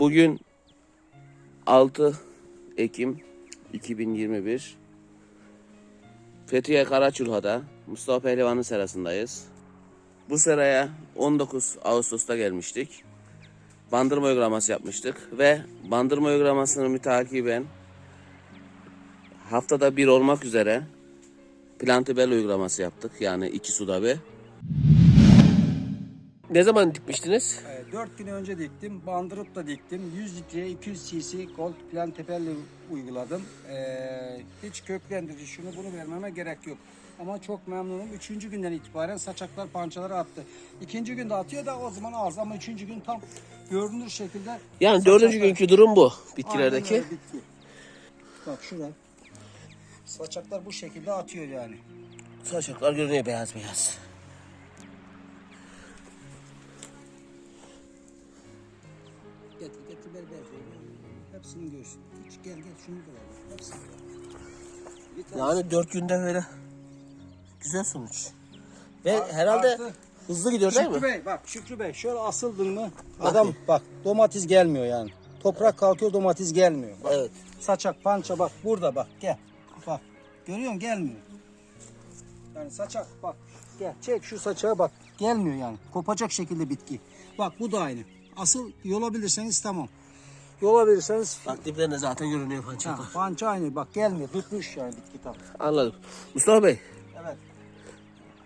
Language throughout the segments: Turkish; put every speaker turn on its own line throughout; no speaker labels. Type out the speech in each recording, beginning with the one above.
Bugün 6 Ekim 2021 Fethiye Karaçulha'da Mustafa Pehlivan'ın serasındayız. Bu seraya 19 Ağustos'ta gelmiştik. Bandırma uygulaması yapmıştık ve bandırma uygulamasını mütakiben haftada bir olmak üzere plantibel uygulaması yaptık. Yani iki suda bir. Ne zaman dikmiştiniz?
4 gün önce diktim. Bandırıp da diktim. 100 litreye 200 cc Gold Plan Tepelli uyguladım. Ee, hiç köklendirici şunu bunu vermeme gerek yok. Ama çok memnunum. Üçüncü günden itibaren saçaklar pançaları attı. İkinci günde atıyor da o zaman az ama üçüncü gün tam görünür şekilde
Yani dördüncü
saçaklar-
günkü durum bu
Aynen
bitkilerdeki.
öyle, bitki. Bak şurada. Saçaklar bu şekilde atıyor yani.
Saçaklar görünüyor beyaz beyaz.
Hepsini görsün. Hiç gel gel şunu da ver. Hepsini
Yani dört günde böyle güzel sonuç. Ve herhalde
artı-
hızlı gidiyor değil
Şükrü
mi?
Bey bak Şükrü Bey şöyle asıldın mı adam bak domates gelmiyor yani. Toprak kalkıyor domates gelmiyor. Bak,
Evet.
Saçak pança bak burada bak gel. Bak görüyor musun gelmiyor. Yani saçak bak gel çek şu saçağı bak gelmiyor yani. Kopacak şekilde bitki. Bak bu da aynı. Asıl yolabilirseniz tamam. Yolabilirseniz
Bak diplerinde zaten görünüyor
ha,
pançaklar.
pança aynı bak gelmiyor. Tutmuş yani bitki tam.
Anladım. Mustafa Bey
Evet.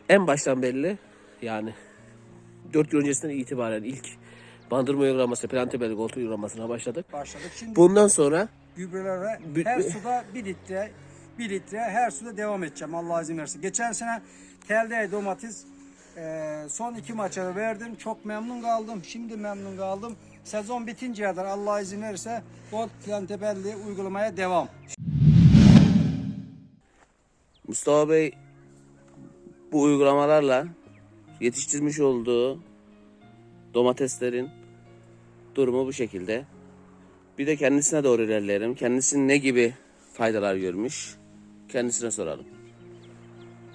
en baştan belli yani dört gün öncesinden itibaren ilk bandırma uygulaması, plantibel koltuğu uygulamasına başladık.
Başladık. Şimdi
Bundan sonra
gübrelere
Bir-
her suda bir litre bir litre her suda devam edeceğim Allah izin verirse. Geçen sene telde domates e, son iki maça verdim. Çok memnun kaldım. Şimdi memnun kaldım. Sezon bitinceye kadar Allah izin verirse Gold Plantebelli uygulamaya devam.
Mustafa Bey bu uygulamalarla yetiştirmiş olduğu domateslerin durumu bu şekilde. Bir de kendisine doğru ilerleyelim. Kendisinin ne gibi faydalar görmüş? Kendisine soralım.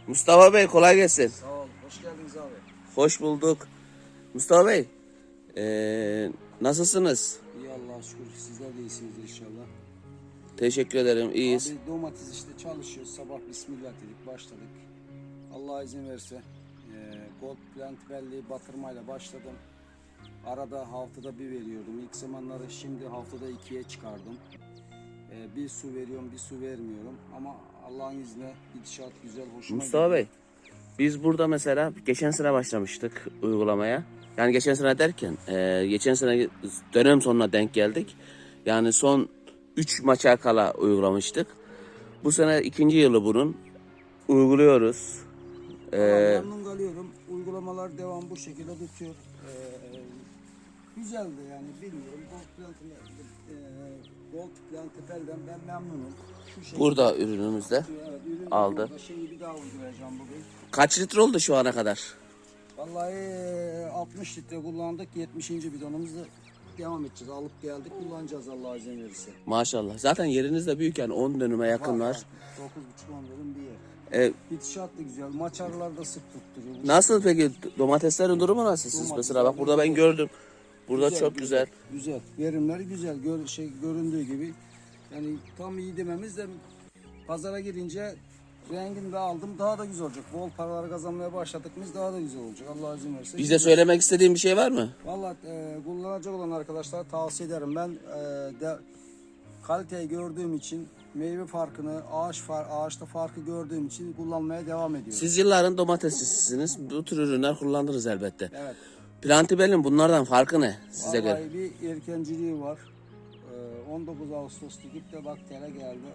Mustafa Bey kolay gelsin.
Sağ ol. Hoş geldiniz abi.
Hoş bulduk. Mustafa Bey, eee, nasılsınız?
İyi Allah'a şükür. Sizler de iyisiniz inşallah.
Teşekkür ederim, iyiyiz.
Abi domates işte çalışıyoruz. Sabah bismillah dedik başladık. Allah izin verirse e, Gold Plant Belli batırmayla başladım. Arada haftada bir veriyordum. İlk zamanları şimdi haftada ikiye çıkardım. E, bir su veriyorum, bir su vermiyorum. Ama Allah'ın izniyle gidişat güzel, hoşuma
Mustafa
gidiyor.
Bey, biz burada mesela geçen sene başlamıştık uygulamaya. Yani geçen sene derken, eee, geçen sene dönem sonuna denk geldik. Yani son 3 maça kala uygulamıştık. Bu sene ikinci yılı bunun. Uyguluyoruz. Eee,
memnun kalıyorum. Uygulamalar devam bu şekilde tutuyor. E, güzeldi yani bilmiyorum. Gold Plant, e, Belli'den ben memnunum. Şu
burada ürünümüzde.
Evet,
Aldı.
Şeyi bir daha uygulayacağım bugün.
Kaç litre oldu şu ana kadar?
Vallahi e, 60 litre kullandık. 70. bidonumuzu devam edeceğiz. Alıp geldik kullanacağız Allah izin verirse.
Maşallah. Zaten yeriniz de büyük yani 10 dönüme yakın var.
9,5 10 dönüm bir yer.
Eee,
Gidişat da güzel. Maçarlar da sık tutturuyor.
Nasıl peki domateslerin durumu nasıl siz? Mesela bak burada ben gördüm. Burada çok güzel.
Güzel. Verimleri güzel. Gör, şey göründüğü gibi. Yani tam iyi dememiz de pazara girince rengini de aldım. Daha da güzel olacak. Bol paralar kazanmaya başladık biz daha da güzel olacak. Allah izin verirse.
Bize söylemek istediğin bir şey var mı?
Valla e, kullanacak olan arkadaşlara tavsiye ederim. Ben e, de, kaliteyi gördüğüm için meyve farkını, ağaç far, ağaçta farkı gördüğüm için kullanmaya devam ediyorum.
Siz yılların domatesçisiniz. Bu tür ürünler kullandınız elbette.
Evet.
Plantibel'in bunlardan farkı ne size göre?
Vallahi bir erkenciliği var. E, 19 Ağustos dikip de bak tele geldi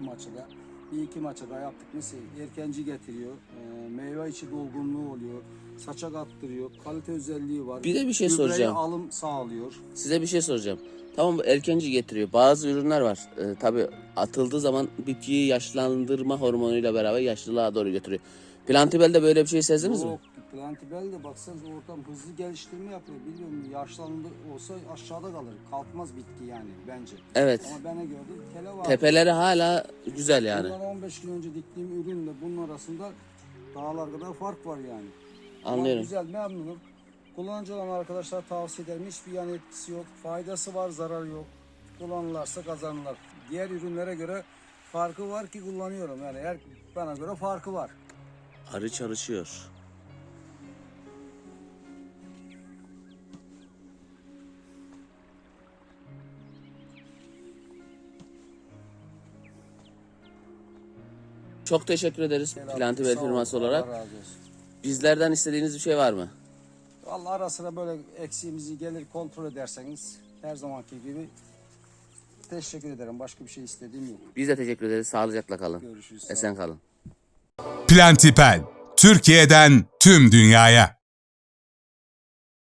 6-7 maçada. Bir iki maça da yaptık. Mesela erkenci getiriyor. E, meyve içi dolgunluğu oluyor. Saçak attırıyor. Kalite özelliği var.
Bir de bir şey
Gübreye
soracağım.
alım sağlıyor.
Size bir şey soracağım. Tamam bu erkenci getiriyor. Bazı ürünler var. Ee, tabii atıldığı zaman bitkiyi yaşlandırma hormonuyla beraber yaşlılığa doğru götürüyor. Plantibel'de böyle bir şey sezdiniz mi?
Yok, Plantibel de baksanız ortam hızlı geliştirme yapıyor. Biliyorum yaşlandı olsa aşağıda kalır. Kalkmaz bitki yani bence.
Evet.
Ama bana gördüm tele var.
Tepeleri hala güzel yani.
Bundan 15 gün önce diktiğim ürünle bunun arasında dağlar kadar fark var yani. Ama
Anlıyorum.
güzel memnunum. Kullanıcı olan arkadaşlar tavsiye ederim. Hiçbir yan etkisi yok. Faydası var, zararı yok. Kullanırlarsa kazanırlar. Diğer ürünlere göre farkı var ki kullanıyorum. Yani her bana göre farkı var.
Arı çalışıyor. Çok teşekkür ederiz Plantivel
Sağ olun,
firması olarak.
Allah razı olsun.
Bizlerden istediğiniz bir şey var mı?
Vallahi ara sıra böyle eksiğimizi gelir kontrol ederseniz her zamanki gibi teşekkür ederim. Başka bir şey istediğim yok.
Biz de teşekkür ederiz. Sağlıcakla kalın.
Görüşürüz. Sağ
Esen kalın.
Plantipel, Türkiye'den tüm dünyaya.